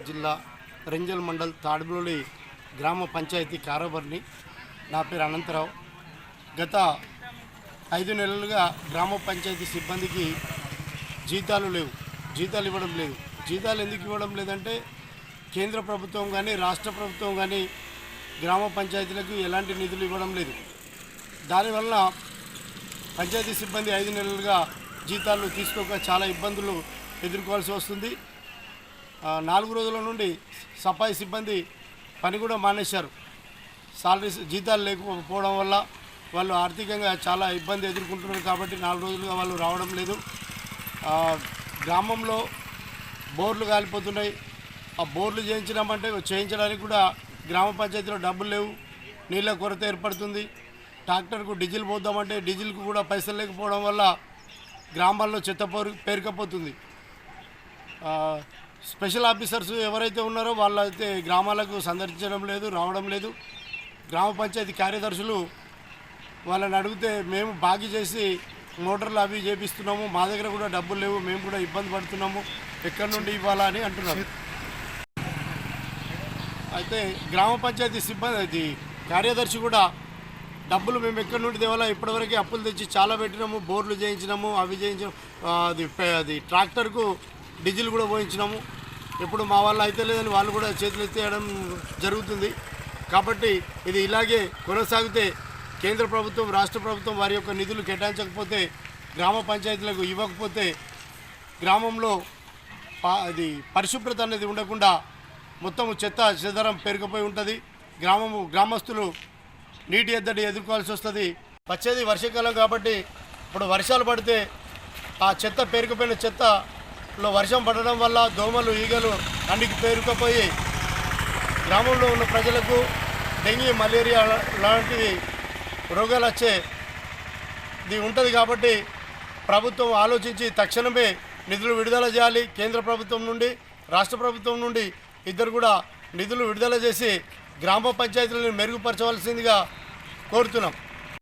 నిజామాబాద్ జిల్లా రెంజల్ మండల్ తాడుబులి గ్రామ పంచాయతీ కారోబర్ని నా పేరు అనంతరావు. గత ఐదు నెలలుగా గ్రామ పంచాయతీ సిబ్బందికి జీతాలు లేవు. జీతాలు ఇవ్వడం లేదు. జీతాలు ఎందుకు ఇవ్వడం లేదంటే కేంద్ర ప్రభుత్వం కానీ రాష్ట్ర ప్రభుత్వం కానీ గ్రామ పంచాయతీలకు ఎలాంటి నిధులు ఇవ్వడం లేదు. దానివల్ల పంచాయతీ సిబ్బంది ఐదు నెలలుగా జీతాలు తీసుకోక చాలా ఇబ్బందులు ఎదుర్కోవాల్సి వస్తుంది. నాలుగు రోజుల నుండి సఫాయి సిబ్బంది పని కూడా మానేశారు. సాలరీస్ జీతాలు లేకపోవడం వల్ల వాళ్ళు ఆర్థికంగా చాలా ఇబ్బంది ఎదుర్కొంటున్నారు కాబట్టి నాలుగు రోజులుగా వాళ్ళు రావడం లేదు. గ్రామంలో బోర్లు కాలిపోతున్నాయి. ఆ బోర్లు చేయించినామంటే చేయించడానికి కూడా గ్రామ పంచాయతీలో డబ్బులు లేవు. నీళ్ళ కొరత ఏర్పడుతుంది. ట్రాక్టర్కు డీజిల్ పోద్దామంటే డీజిల్కు కూడా పైసలు లేకపోవడం వల్ల గ్రామాల్లో చెత్త పేరు పేరుకపోతుంది. స్పెషల్ ఆఫీసర్స్ ఎవరైతే ఉన్నారో వాళ్ళైతే గ్రామాలకు సందర్శించడం లేదు రావడం లేదు. గ్రామ పంచాయతీ కార్యదర్శులు వాళ్ళని అడిగితే మేము బాగి చేసి మోటార్లు అవి చేపిస్తున్నాము. మా దగ్గర కూడా డబ్బులు లేవు మేము కూడా ఇబ్బంది పడుతున్నాము. ఎక్కడి నుండి ఇవ్వాలా అని అంటున్నారు. అయితే గ్రామ పంచాయతీ సిబ్బంది అది కార్యదర్శి కూడా డబ్బులు మేము ఎక్కడి నుండి తేవాలా? ఇప్పటివరకు అప్పులు తెచ్చి చాలా పెట్టినాము బోర్లు చేయించినాము అవి చేయించినాము. అది అది ట్రాక్టర్కు డీజిల్ కూడా పోయించినాము. ఇప్పుడు మా వాళ్ళు అయితే లేదని వాళ్ళు కూడా చేతులు ఎత్తేయడం జరుగుతుంది. కాబట్టి ఇది ఇలాగే కొనసాగితే కేంద్ర ప్రభుత్వం రాష్ట్ర ప్రభుత్వం వారి యొక్క నిధులు కేటాయించకపోతే గ్రామ పంచాయతీలకు ఇవ్వకపోతే గ్రామంలో అది పరిశుభ్రత అనేది ఉండకుండా మొత్తం చెత్త చెదరం పెరిగిపోయి ఉంటుంది. గ్రామము గ్రామస్తులు నీటి ఎద్దడి ఎదుర్కోవాల్సి వస్తుంది. వచ్చేది వర్షాకాలం కాబట్టి ఇప్పుడు వర్షాలు పడితే ఆ చెత్త పేరుకుపోయిన చెత్త లో వర్షం పడడం వల్ల దోమలు ఈగలు అన్నికి పేరుకుపోయి గ్రామంలో ఉన్న ప్రజలకు డెంగీ మలేరియా లాంటివి రోగాలు వచ్చే ఇది ఉంటుంది కాబట్టి ప్రభుత్వం ఆలోచించి తక్షణమే నిధులు విడుదల చేయాలి. కేంద్ర ప్రభుత్వం నుండి రాష్ట్ర ప్రభుత్వం నుండి ఇద్దరు కూడా నిధులు విడుదల చేసి గ్రామ పంచాయతీలను మెరుగుపరచవలసిందిగా కోరుతున్నాం.